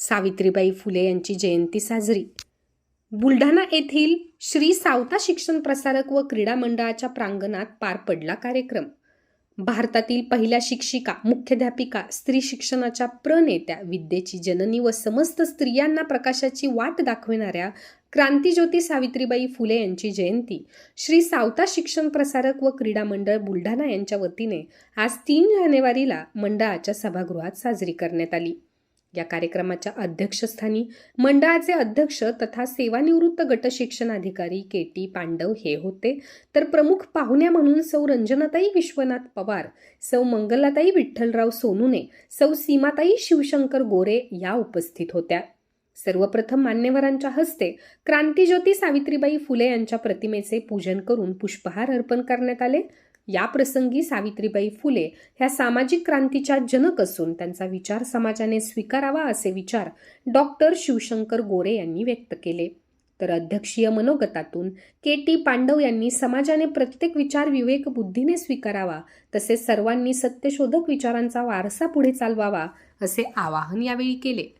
सावित्रीबाई फुले यांची जयंती साजरी. बुलढाणा येथील श्री सावता शिक्षण प्रसारक व क्रीडा मंडळाच्या प्रांगणात पार पडला कार्यक्रम. भारतातील पहिल्या शिक्षिका मुख्याध्यापिका स्त्री शिक्षणाच्या प्रणेत्या विद्येची जननी व समस्त स्त्रियांना प्रकाशाची वाट दाखविणाऱ्या क्रांतीज्योती सावित्रीबाई फुले यांची जयंती श्री सावता शिक्षण प्रसारक व क्रीडा मंडळ बुलढाणा यांच्या वतीने आज तीन जानेवारीला मंडळाच्या सभागृहात साजरी करण्यात आली. या कार्यक्रमाच्या अध्यक्षस्थानी मंडळाचे अध्यक्ष तथा सेवानिवृत्त गट शिक्षणाधिकारी के टी पांडव हे होते. तर प्रमुख पाहुण्या म्हणून सौ रंजनाताई विश्वनाथ पवार सौ मंगलाताई विठ्ठलराव सोनुने सौ सीमाताई शिवशंकर गोरे या उपस्थित होत्या. सर्वप्रथम मान्यवरांच्या हस्ते क्रांतीज्योती सावित्रीबाई फुले यांच्या प्रतिमेचे पूजन करून पुष्पहार अर्पण करण्यात आले. या प्रसंगी सावित्रीबाई फुले ह्या सामाजिक क्रांतीच्या जनक असून त्यांचा विचार समाजाने स्वीकारावा असे विचार डॉक्टर शिवशंकर गोरे यांनी व्यक्त केले. तर अध्यक्षीय मनोगतातून के टी पांडव यांनी समाजाने प्रत्येक विचार विवेक बुद्धीने स्वीकारावा तसेच सर्वांनी सत्यशोधक विचारांचा वारसा पुढे चालवावा असे आवाहन यावेळी केले.